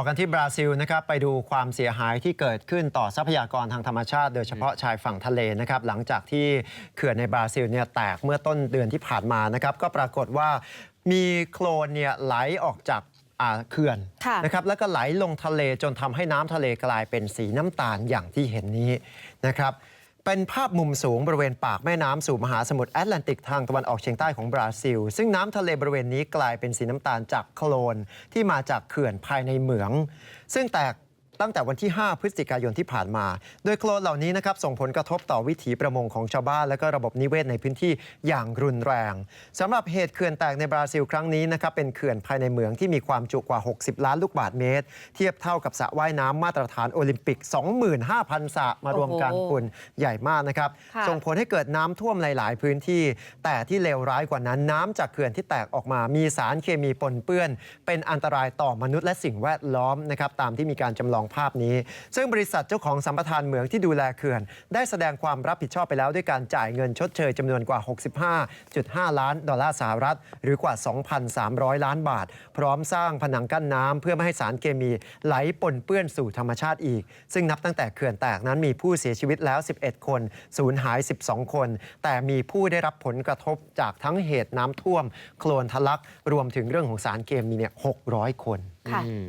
ต่อกันที่บราซิลนะครับไปดูความเสียหายที่เกิดขึ้นต่อทรัพยากรทางธรรมชาติ โดยเฉพาะชายฝั่งทะเลนะครับหลังจากที่เขื่อนในบราซิลเนี่ยแตกเมื่อต้นเดือนที่ผ่านมานะครับก็ปรากฏว่ามีโคลนเนี่ยไหลออกจากอ่าเขื่อนค่ะนะครับแล้วก็ไหลลงทะเลจนทำให้น้ำทะเลกลายเป็นสีน้ำตาลอย่างที่เห็นนี้นะครับ เป็นภาพมุมสูงบริเวณปากแม่น้ำสู่มหาสมุทรแอตแลนติกทางตะวันออกเฉียงใต้ของบราซิล ซึ่งน้ำทะเลบริเวณนี้กลายเป็นสีน้ำตาลจากโคลนที่มาจากเขื่อนภายในเหมือง ซึ่งแตก ตั้งแต่วันที่ 5 พฤศจิกายนที่ผ่านมา โดยโคลนเหล่านี้นะครับส่งผลกระทบต่อวิถีประมงของชาวบ้าน และก็ระบบนิเวศในพื้นที่อย่างรุนแรงสำหรับเหตุเขื่อนแตกในบราซิลครั้งนี้นะครับเป็นเขื่อนภายในเหมืองที่มีความจุกว่า 60 ล้านลูกบาศก์เมตร เทียบเท่ากับสระว่ายน้ำมาตรฐานโอลิมปิก 25,000สระมารวมกันคุณใหญ่มากนะครับส่งผลให้เกิดน้ำท่วมหลาย ๆ พื้นที่ แต่ที่เลวร้ายกว่านั้น น้ำจากเขื่อนที่แตกออกมา มีสารเคมีปนเปื้อน เป็นอันตรายต่อมนุษย์และสิ่งแวดล้อมนะครับตามที่มีการจำลองภาพนี้ ซึ่งบริษัทเจ้าของสัมปทานเหมืองที่ดูแลเขื่อน ได้แสดงความรับผิดชอบไปแล้วด้วยการจ่ายเงินชดเชยจำนวนกว่า 65.5 ล้านดอลลาร์สหรัฐ หรือกว่า 2,300 ล้านบาท พร้อมสร้างผนังกั้นน้ำเพื่อไม่ให้สารเคมีไหลปนเปื้อนสู่ธรรมชาติอีก ซึ่งนับตั้งแต่เขื่อนแตกนั้นมีผู้เสียชีวิตแล้ว 11 คนสูญหาย 12 คน แต่มีผู้ได้รับผลกระทบจากทั้งเหตุน้ำท่วม โคลนทะลัก รวมถึงเรื่องของสารเคมีเนี่ย600 คน ค่ะ อืม